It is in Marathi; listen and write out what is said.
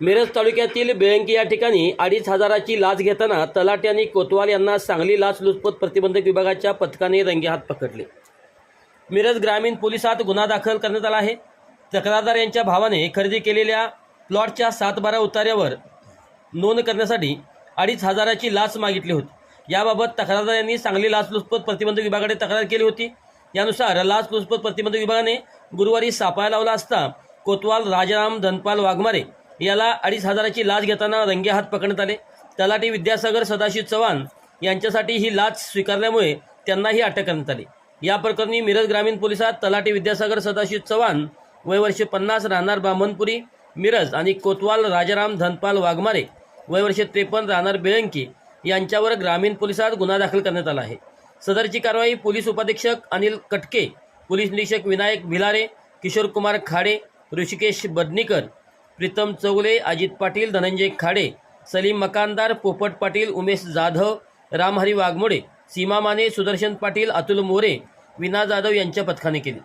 मिरज तालुक्यातील बेळंकी या ठिकाणी अडीच हजाराची लाच घेताना तलाटे आणि कोतवाल यांना सांगली लाच लुचपत प्रतिबंधक विभागाच्या पथकाने रंगेहात पकडले. मिरज ग्रामीण पोलिसात गुन्हा दाखल करण्यात आला आहे. तक्रारदार यांच्या भावाने खरेदी केलेल्या प्लॉटच्या सात बारा उतार्यावर नोंद करण्यासाठी अडीच हजाराची लाच मागितली होती. याबाबत तक्रारदार यांनी सांगली लाचलुचपत प्रतिबंधक विभागाकडे तक्रार केली होती. यानुसार लाचलुचपत प्रतिबंधक विभागाने गुरुवारी सापळा लावला असता कोतवाल राजाराम धनपाल वाघमारे याला अडीच हजाराची लाच घेताना रंगे हात पकडण्यात आले. तलाठी विद्यासागर सदाशिव चव्हाण यांच्यासाठी ही लाच स्वीकारल्यामुळे त्यांनाही अटक करण्यात आली. या प्रकरणी मिरज ग्रामीण पोलिसात तलाठी विद्यासागर सदाशिव चव्हाण वय वर्ष पन्नास राहणार ब्राह्मणपुरी मिरज आणि कोतवाल राजाराम धनपाल वाघमारे वय वर्ष त्रेपन्न राहणार बेळंकी यांच्यावर ग्रामीण पोलिसात गुन्हा दाखल करण्यात आला आहे. सदरची कारवाई पोलीस उपाधीक्षक अनिल कटके पोलीस निरीक्षक विनायक भिलारे किशोर कुमार खाडे ऋषिकेश बदनीकर प्रीतम चौगले अजित पाटील धनंजय खाडे सलीम मकानदार पोपट पाटील उमेश जाधव रामहरी वाघमोडे सीमा माने सुदर्शन पाटील अतुल मोरे विना जाधव यांच्या पथकाने केली.